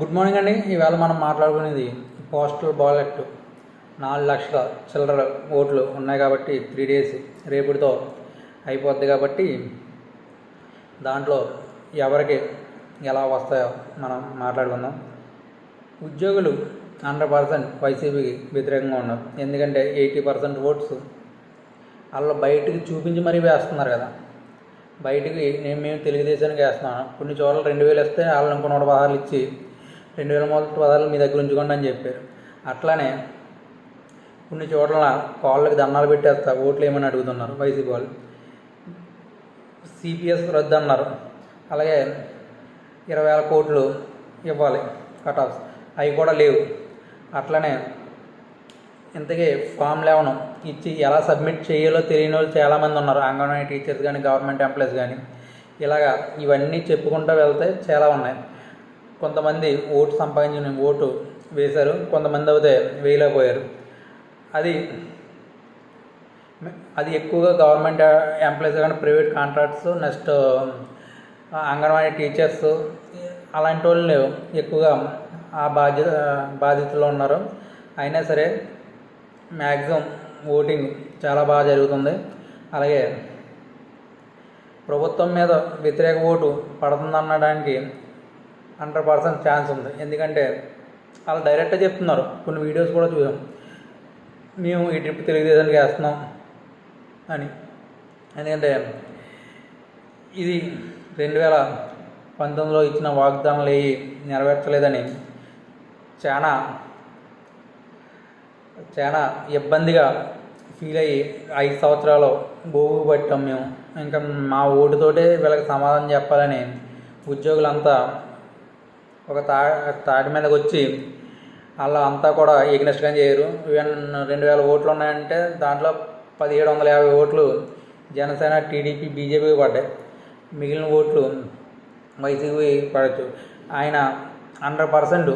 Good morning అండి. ఈవేళ మనం మాట్లాడుకునేది పోస్టల్ బ్యాలెట్ నాలుగు లక్షల చిల్లర ఓట్లు ఉన్నాయి కాబట్టి త్రీ డేస్ రేపుడితో అయిపోద్ది కాబట్టి దాంట్లో ఎవరికి ఎలా వస్తాయో మనం మాట్లాడుకుందాం. ఉద్యోగులు హండ్రెడ్ పర్సెంట్ వైసీపీకి వ్యతిరేకంగా ఉన్నారు. ఎందుకంటే ఎయిటీ పర్సెంట్ ఓట్స్ వాళ్ళు బయటికి చూపించి మరీ వేస్తున్నారు కదా. బయటికి నేను మేము తెలుగుదేశానికి వేస్తున్నాను. కొన్ని చోట్ల రెండు వేలు ఇస్తే వాళ్ళని ఇంకో నూట పదహారులు ఇచ్చి రెండు వేల మూడు పదాలు మీ దగ్గర ఉంచుకోండి అని చెప్పారు. అట్లానే కొన్ని చోట్ల కాళ్ళకి దండాలు పెట్టేస్తా ఓట్లు ఏమని అడుగుతున్నారు వైసీపీ వాళ్ళు. సిపిఎస్ రద్దు అన్నారు. అలాగే ఇరవై వేల కోట్లు ఇవ్వాలి కట్ ఆఫ్స్ అవి కూడా లేవు. అట్లనే ఇంతకీ ఫామ్ లెవెన్ ఇచ్చి ఎలా సబ్మిట్ చేయాలో తెలియని వాళ్ళు చాలామంది ఉన్నారు. అంగన్వాడీ టీచర్స్ కానీ గవర్నమెంట్ ఎంప్లాయీస్ కానీ ఇలాగా ఇవన్నీ చెప్పుకుంటూ వెళ్తే చాలా ఉన్నాయి. కొంతమంది ఓటు సంపాదించిన ఓటు వేశారు కొంతమంది అయితే వేయలేకపోయారు. అది అది ఎక్కువగా గవర్నమెంట్ ఎంప్లాయీస్ కానీ private contracts next Anganwadi teachers అలాంటి వాళ్ళు ఎక్కువగా ఆ బాధ్యత బాధితులు ఉన్నారు. అయినా సరే మ్యాక్సిమం ఓటింగ్ చాలా బాగా జరుగుతుంది. అలాగే ప్రభుత్వం మీద వ్యతిరేక ఓటు పడుతుందనడానికి హండ్రెడ్ పర్సెంట్ ఛాన్స్ ఉంది. ఎందుకంటే వాళ్ళు డైరెక్ట్గా చెప్తున్నారు. కొన్ని వీడియోస్ కూడా చూసాం. మేము ఈ ట్రిప్ తెలుగుదేశానికి వేస్తున్నాం అని. ఎందుకంటే ఇది రెండు వేల పంతొమ్మిదిలో ఇచ్చిన వాగ్దానాలు ఏవి నెరవేర్చలేదని చాలా చాలా ఇబ్బందిగా ఫీల్ అయ్యి ఐదు సంవత్సరాలు గోగు పట్టాం మేము. ఇంకా మా ఓటుతోటే వీళ్ళకి సమాధానం చెప్పాలని ఉద్యోగులంతా ఒక తా తాటి మీదకి వచ్చి అలా అంతా కూడా ఎగ్నెస్ట్గా చేయరు. రెండు వేల ఓట్లు ఉన్నాయంటే దాంట్లో పదిహేడు వందల యాభై ఓట్లు జనసేన టీడీపీ బీజేపీ పడ్డాయి. మిగిలిన ఓట్లు వైసీపీ పడచ్చు. ఆయన హండ్రెడ్ పర్సెంట్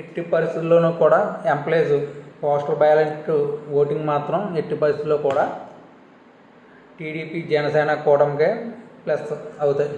ఎట్టి పరిస్థితుల్లోనూ కూడా ఎంప్లాయీస్ పోస్టల్ బ్యాలెట్ ఓటింగ్ మాత్రం ఎట్టి పరిస్థితుల్లో కూడా టీడీపీ జనసేన కూటమికే ప్లస్ అవుతాయి.